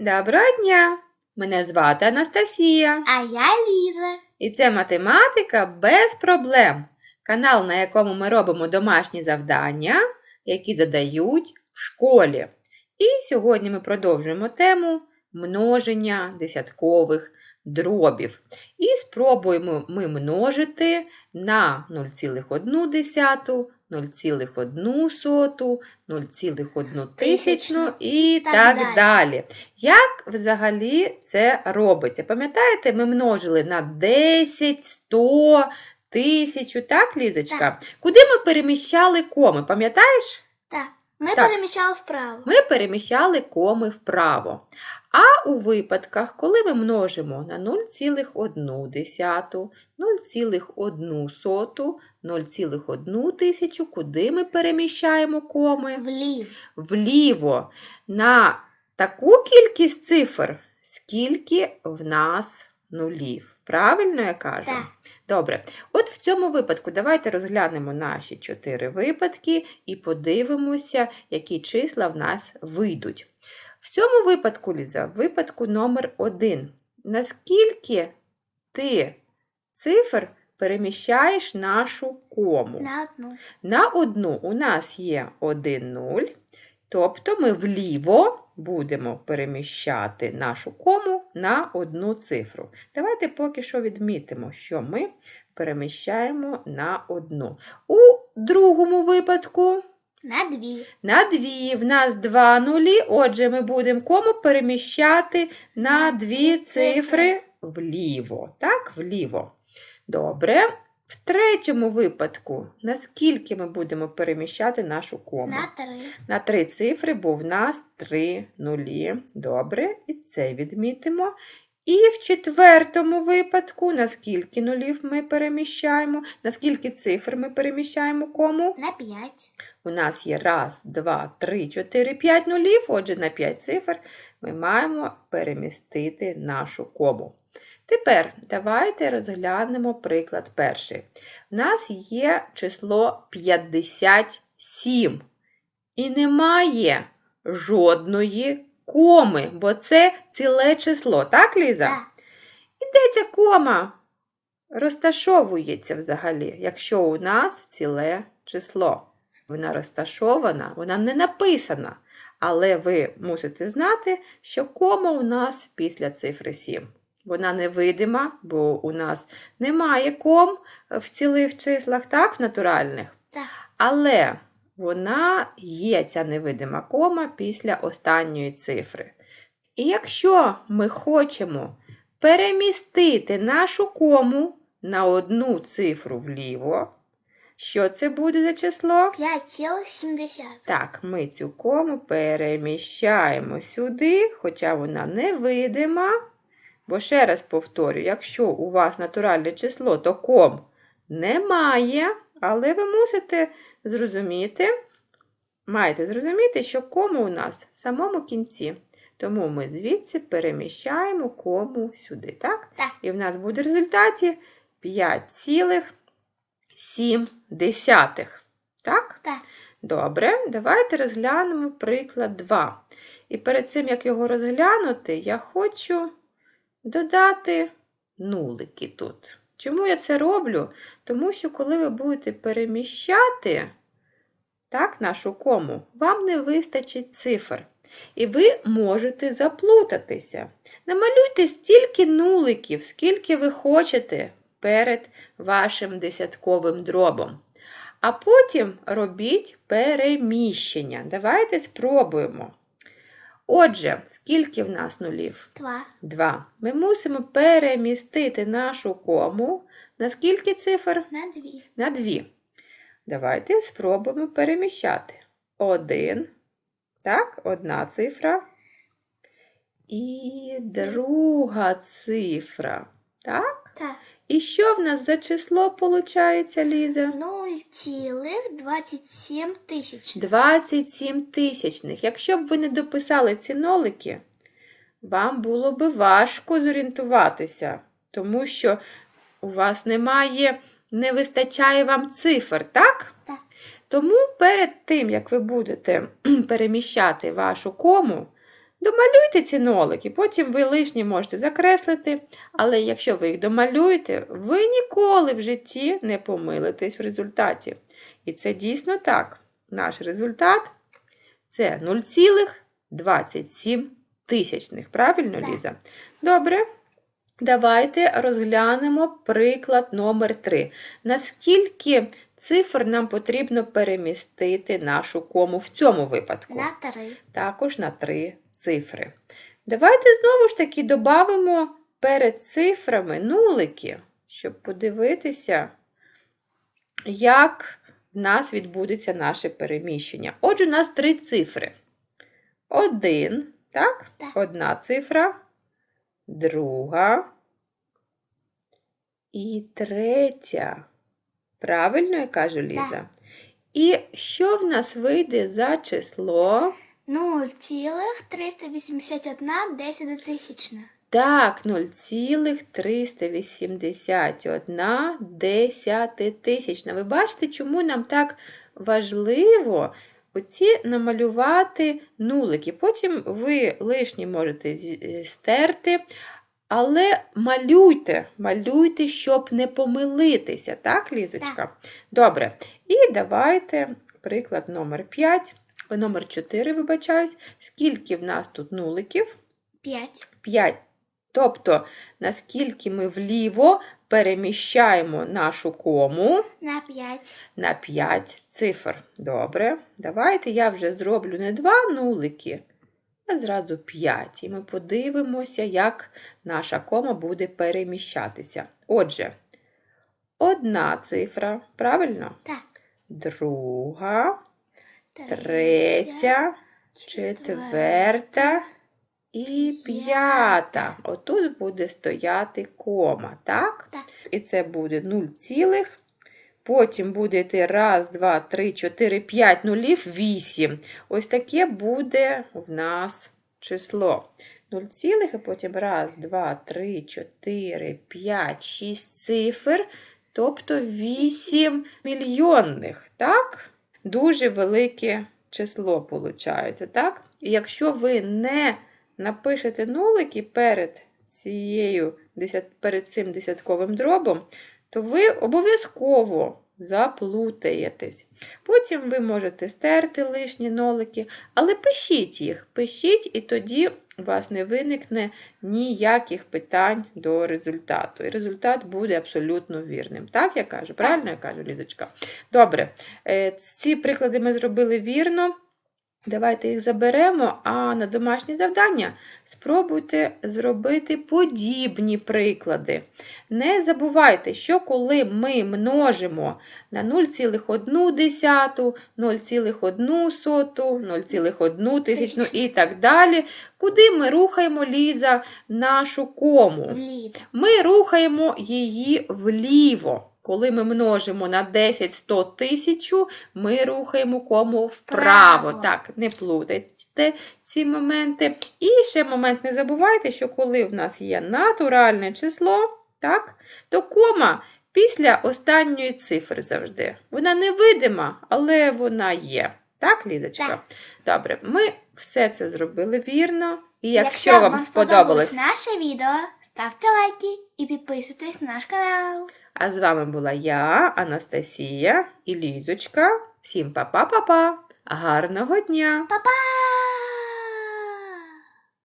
Доброго дня! Мене звати Анастасія. А я Ліза. І це математика без проблем. Канал, на якому ми робимо домашні завдання, які задають в школі. І сьогодні ми продовжуємо тему множення десяткових дробів. І спробуємо ми множити на 0,1, 0,1 соту, 0,1 і Так так, далі. далі. Як взагалі це робиться? Пам'ятаєте, ми множили на 10, 100, 1000, так, Лізочка? Куди ми переміщали коми? Пам'ятаєш? Так. Ми Так. переміщали вправо. Ми переміщали коми вправо. А у випадках, коли ми множимо на 0,1, 0,1 0,1 тисячу, куди ми переміщаємо коми? Вліво. Вліво на таку кількість цифр, скільки в нас нулів. Правильно я кажу? Так. Добре. От в цьому випадку давайте розглянемо наші чотири випадки і подивимося, які числа в нас вийдуть. В цьому випадку, Ліза, в випадку номер один. Наскільки ти цифр переміщаєш нашу кому? На одну. На одну у нас є 1 0, тобто ми вліво будемо переміщати нашу кому на одну цифру. Давайте поки що відмітимо, що ми переміщаємо на одну. У другому випадку На дві. на дві в нас два нулі, отже, ми будемо кому переміщати на дві цифри вліво. Так, вліво. Добре. В третьому випадку, наскільки ми будемо переміщати нашу кому? На три. На три цифри, бо в нас три нулі. Добре, і це відмітимо. І в четвертому випадку, наскільки нулів ми переміщаємо, наскільки цифр ми переміщаємо кому? На п'ять. У нас є раз, два, три, чотири, п'ять нулів. Отже, на 5 цифр ми маємо перемістити нашу кому. Тепер давайте розглянемо приклад перший. У нас є число 57. І немає жодної коми, бо це ціле число. Так, Ліза? Так. І де ця кома розташовується взагалі, якщо у нас ціле число. Вона розташована, вона не написана. Але ви мусите знати, що кома у нас після цифри 7. Вона невидима, бо у нас немає ком в цілих числах, так, в натуральних. Так. Але вона є ця невидима кома після останньої цифри. І якщо ми хочемо перемістити нашу кому на одну цифру вліво, що це буде за число? П'ять цілих сімдесят. Так, ми цю кому переміщаємо сюди, хоча вона невидима. Бо ще раз повторю, якщо у вас натуральне число, то ком немає, але ви мусите зрозуміти, маєте зрозуміти, що кому у нас в самому кінці. Тому ми звідси переміщаємо кому сюди, так? Так. І в нас буде в результаті 5,7. Так? Так. Добре, давайте розглянемо приклад 2. І перед цим, як його розглянути, я хочу додати нулики тут. Чому я це роблю? Тому що, коли ви будете переміщати так, нашу кому, вам не вистачить цифр. І ви можете заплутатися. Намалюйте стільки нуликів, скільки ви хочете перед вашим десятковим дробом. А потім робіть переміщення. Давайте спробуємо. Отже, скільки в нас нулів? Два. 2. Ми мусимо перемістити нашу кому на скільки цифр? На дві. На 2. Давайте спробуємо переміщати. 1. Так, одна цифра. І друга цифра. Так? Так. І що в нас за число виходить, Ліза? Нуль цілих двадцять сім тисяч. 27 тисячних. Якщо б ви не дописали ці нолики, вам було б важко зорієнтуватися, тому що у вас немає, не вистачає вам цифр, так? Так. Тому перед тим, як ви будете переміщати вашу кому, Домалюйте ці нолики, потім ви лишні можете закреслити, але якщо ви їх домалюєте, ви ніколи в житті не помилитесь в результаті. І це дійсно так. Наш результат це 0,27 тисячних. Правильно, Ліза? Добре. Давайте розглянемо приклад номер 3. Наскільки цифр нам потрібно перемістити нашу кому в цьому випадку? На три. також на три цифри. Давайте знову ж таки додамо перед цифрами нулики, щоб подивитися, як в нас відбудеться наше переміщення. Отже, у нас три цифри. Один, так? Так. Одна цифра, друга і третя. Правильно я кажу, Ліза? І що в нас вийде за число? 0,381 десятитисячна. Так, 0,381 десятитисячна. Ви бачите, чому нам так важливо оці намалювати нулики. Потім ви лишні можете е, стерти, але малюйте, малюйте, щоб не помилитися. Так, Лізочка? Добре. І давайте приклад номер 5, номер 4, вибачаюсь. Скільки в нас тут нуликів? 5. 5. Тобто, наскільки ми вліво переміщаємо нашу кому На 5. на 5 цифр. Добре. Давайте я вже зроблю не два нулики, а зразу 5. І ми подивимося, як наша кома буде переміщатися. Отже, одна цифра, правильно? Так. Друга, третя, четверта і п'ята. Отут буде стояти кома, так? Так. І це буде 0 цілих. Потім буде йти раз, два, три, чотири, п'ять нулів, вісім. Ось таке буде в нас число. 0 цілих, і потім раз, два, три, чотири, п'ять, шість цифр, тобто 8 мільйонних, так? Дуже велике число виходить, так? І якщо ви не напишете нулики перед цією перед цим десятковим дробом, то ви обов'язково заплутаєтесь. Потім ви можете стерти лишні нолики, але пишіть їх, пишіть, і тоді у вас не виникне ніяких питань до результату. І результат буде абсолютно вірним. Так я кажу? Правильно я кажу, Лізочка? Добре, е, ці приклади ми зробили вірно. Давайте їх заберемо, а на домашнє завдання спробуйте зробити подібні приклади. Не забувайте, що коли ми множимо на 0,1, 0,1, 0,1 тисячну і так далі, куди ми рухаємо Ліза нашу кому? Ми рухаємо її вліво. Коли ми множимо на 10, 100 тисячу, ми рухаємо кому вправо. Вправо. Так, не плутайте ці моменти. І ще момент не забувайте, що коли в нас є натуральне число, так, то кома після останньої цифри завжди. Вона невидима, але вона є. Так, Лідочка? Так. Добре, ми все це зробили вірно. І якщо, вам сподобалось наше відео, ставте лайки і підписуйтесь на наш канал. А з вами була я, Анастасія і Лізочка. Всім па-па-па-па! Гарного дня! Па-па!